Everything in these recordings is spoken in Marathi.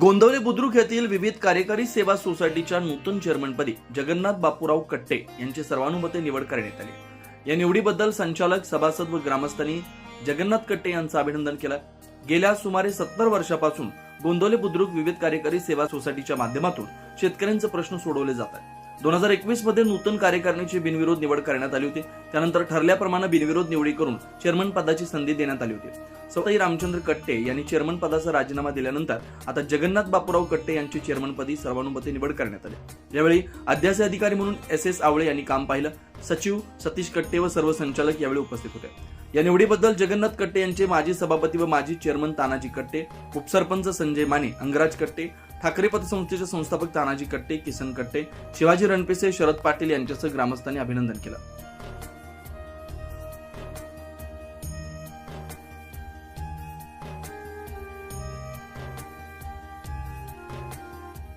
गोंदवले बुद्रुक येथील विविध कार्यकारी सेवा सोसायटीच्या नूतन चेअरमनपदी जगन्नाथ बापूराव कट्टे यांची सर्वानुमते निवड करण्यात आली. या निवडीबद्दल संचालक सभासद व ग्रामस्थांनी जगन्नाथ कट्टे यांचं अभिनंदन केलं. गेल्या सुमारे सत्तर वर्षापासून गोंदवले बुद्रुक विविध कार्यकारी सेवा सोसायटीच्या माध्यमातून शेतकऱ्यांचे प्रश्न सोडवले जात दोन हजार एकवीसमध्ये नूतन कार्यकारिणीची बिनविरोध निवड करण्यात आली होती. त्यानंतर ठरल्याप्रमाणे बिनविरोध निवडी करून चेअरमन पदाची संधी देण्यात आली होती. सवताई रामचंद्र कट्टे यांनी चेअरमन पदाचा राजीनामा दिल्यानंतर आता जगन्नाथ बापूराव कट्टे यांची चेअरमनपदी सर्वानुमते निवड करण्यात आली. यावेळी अध्यासे अधिकारी म्हणून एस एस आवळे यांनी काम पाहिलं. सचिव सतीश कट्टे व सर्व संचालक यावेळी उपस्थित होते. या निवडीबद्दल जगन्नाथ कट्टे यांचे माजी सभापती व माजी चेअरमन तानाजी कट्टे उपसरपंच संजय माने अंगराज कट्टे ठाकरे पतसंस्थेचे संस्थापक तानाजी कट्टे किसन कट्टे शिवाजी रणपिसे शरद पाटील यांच्यासह ग्रामस्थांनी अभिनंदन केलं.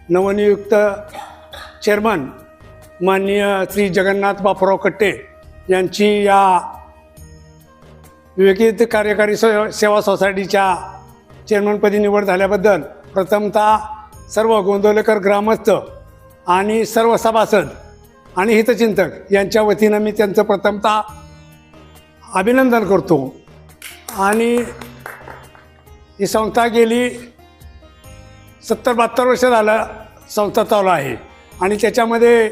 नवनियुक्त चेअरमन माननीय श्री जगन्नाथ बापूराव कट्टे यांची या विवेकित कार्यकारी स- सेवा सोसायटीच्या चेअरमनपदी निवड झाल्याबद्दल प्रथमतः सर्व गोंदवलेकर ग्रामस्थ आणि सर्व सभासद आणि हितचिंतक यांच्या वतीनं मी त्यांचं प्रथमतः अभिनंदन करतो. आणि ही संस्था गेली सत्तर बहात्तर वर्ष झालं संस्था चालू आहे. आणि त्याच्यामध्ये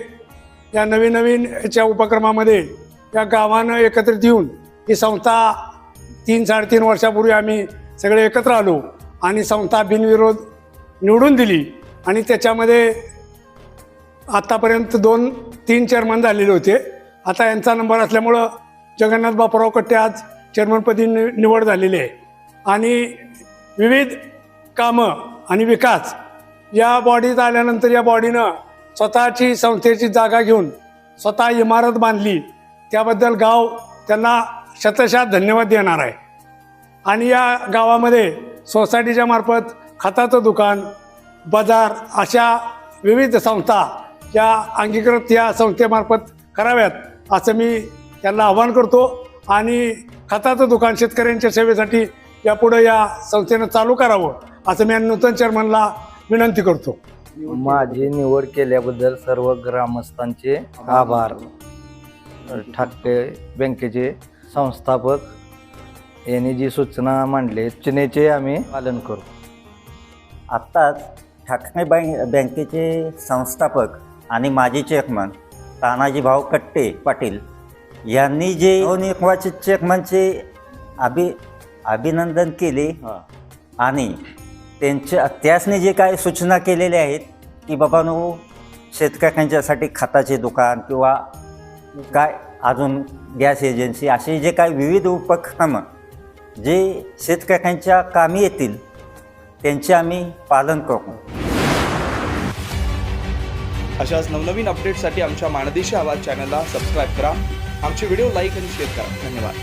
या नवीन नवीन याच्या उपक्रमामध्ये या गावानं एकत्रित येऊन ही संस्था तीन साडेतीन वर्षापूर्वी आम्ही सगळे एकत्र आलो आणि संस्था बिनविरोध निवडून दिली. आणि त्याच्यामध्ये आत्तापर्यंत दोन तीन चेअरमन झालेले होते. आता यांचा नंबर असल्यामुळं जगन्नाथ बापूराव कट्टे आज चेअरमनपदी नि निवड झालेली आहे. आणि विविध कामं आणि विकास. या बॉडीत आल्यानंतर या बॉडीनं स्वतःची संस्थेची जागा घेऊन स्वतः इमारत बांधली. त्याबद्दल गाव त्यांना शतशात धन्यवाद देणार आहे. आणि या गावामध्ये सोसायटीच्या मार्फत खताचं दुकान बाजार अशा विविध संस्था या अंगीकृत या संस्थेमार्फत कराव्यात असं मी त्यांना आवाहन करतो. आणि खताचं दुकान शेतकऱ्यांच्या सेवेसाठी यापुढं या संस्थेनं चालू करावं. असं मी नूतन चेअरमनला विनंती करतो. माझी निवड केल्याबद्दल सर्व ग्रामस्थांचे आभार. ठाकरे बँकेचे संस्थापक यांनी जी सूचना मांडली सूचनेचे आम्ही पालन करू. आत्ताच ठाकरे बँक बँकेचे संस्थापक आणि माजी चेअरमन तानाजी भाऊ कट्टे पाटील यांनी जे नवनिर्वाचित चेअरमनचे अभि अभिनंदन केले आणि त्यांच्या त्यासने जे काही सूचना केलेल्या आहेत की बाबांनो शेतकऱ्यांच्यासाठी खताचे दुकान किंवा काय अजून गॅस एजन्सी असे जे काही विविध उपक्रम जे शेतकऱ्यांच्या कामी येतील त्यांचे आम्ही पालन करू. अशाच नवनवीन अपडेटसाठी आमच्या माणदेशी आवाज चॅनलला सबस्क्राईब करा. आमचे व्हिडिओ लाईक आणि शेअर करा. धन्यवाद.